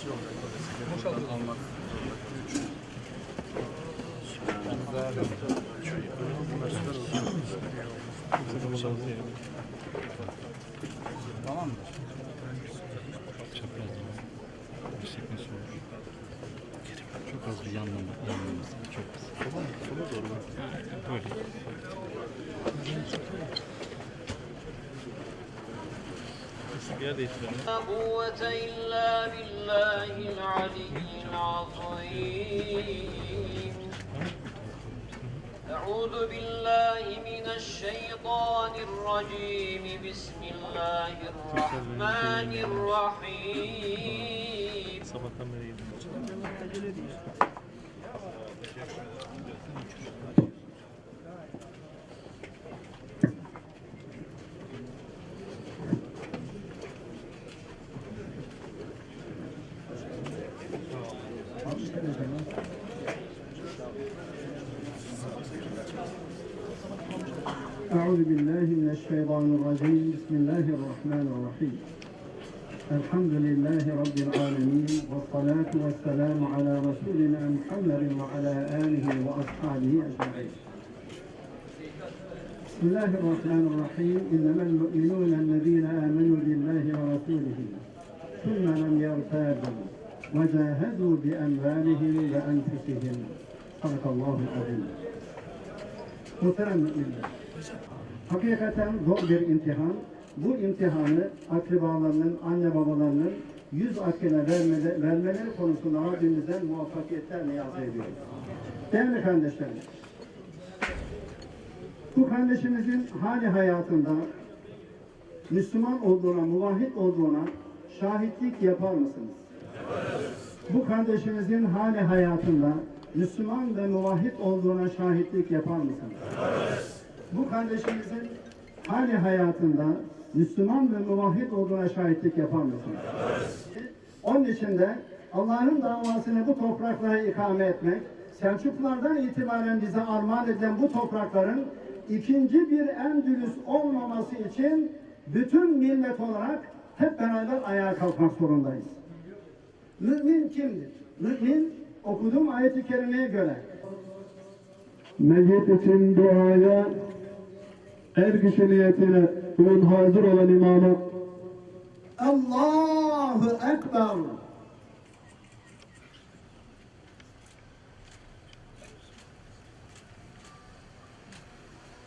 şey olacak. Buradan almak Tamam mı? Çok az bir yanlama, yanlaması. Çok az. Sola, sola doğru. Böyle. لا قوة إلا بالله العلي العظيم. أعوذ بالله من الشيطان الرجيم. بسم الله الرحمن الرحيم. أعوذ بالله من الشيطان الرجيم. بسم الله الرحمن الرحيم. الحمد لله رب العالمين والصلاة والسلام على رسولنا محمد وعلى آله وأصحابه أجمعين. بسم الله الرحمن الرحيم. إنما المؤمنون الذين آمنوا بالله ورسوله ثم لم يرتابوا. وجاهدوا بأموالهم وأنفسهم صدق الله العظيم Muhterem müminler, hakikaten zor bir imtihan. Bu imtihanı akrabalarının, anne babalarının yüz akine vermede, vermeleri konusunda Rabbimizden muvaffakiyetler niyaz ediyoruz. Değerli kardeşlerim, bu kardeşimizin hali hayatında Müslüman olduğuna, muvahhid olduğuna şahitlik yapar mısınız? Bu kardeşimizin hali hayatında Müslüman ve muvahhid olduğuna şahitlik yapar mısınız? Bu kardeşimizin hali hayatında Müslüman ve muvahhid olduğuna şahitlik yapar mısınız? Onun için de Allah'ın davasını bu topraklara ikame etmek, Selçuklulardan itibaren bize armağan edilen bu toprakların ikinci bir Endülüs olmaması için bütün millet olarak hep beraber ayağa kalkmak zorundayız. Mümin kimdir? Mümin okuduğum ayet-i kerimeye göre Meyyit için duaya er kişi niyetine ön hazır olan imama Allahu Ekber.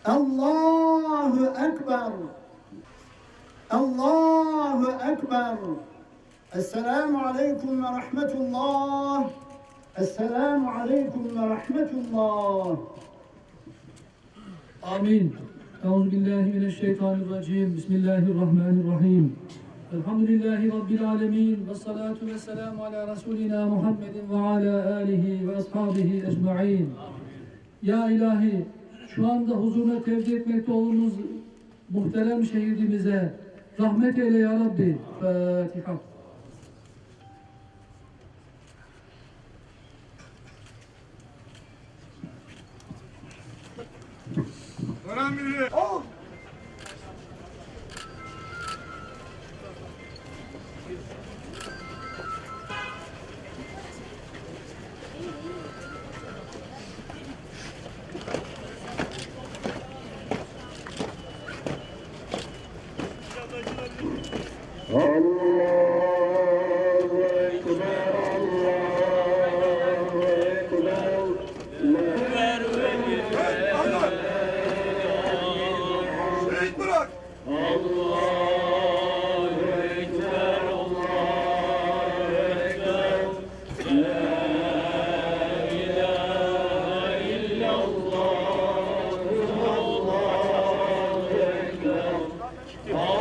Allahu Ekber. Allahu Ekber. Esselamu aleyküm ve rahmetullah. Esselamu aleyküm ve rahmetullah. Amin. Euzubillahimineşşeytanirracim. Bismillahirrahmanirrahim. Elhamdülillahi Rabbil alemin. Ve salatu ve selamu ala Resulina Muhammedin ve ala alihi ve ashabihi ecma'in. Ya ilahi, şu anda huzuruna tevdi etmekte olduğumuz muhterem şehidimize rahmet eyle ya Rabbi. Fatiha. Allahu Allahu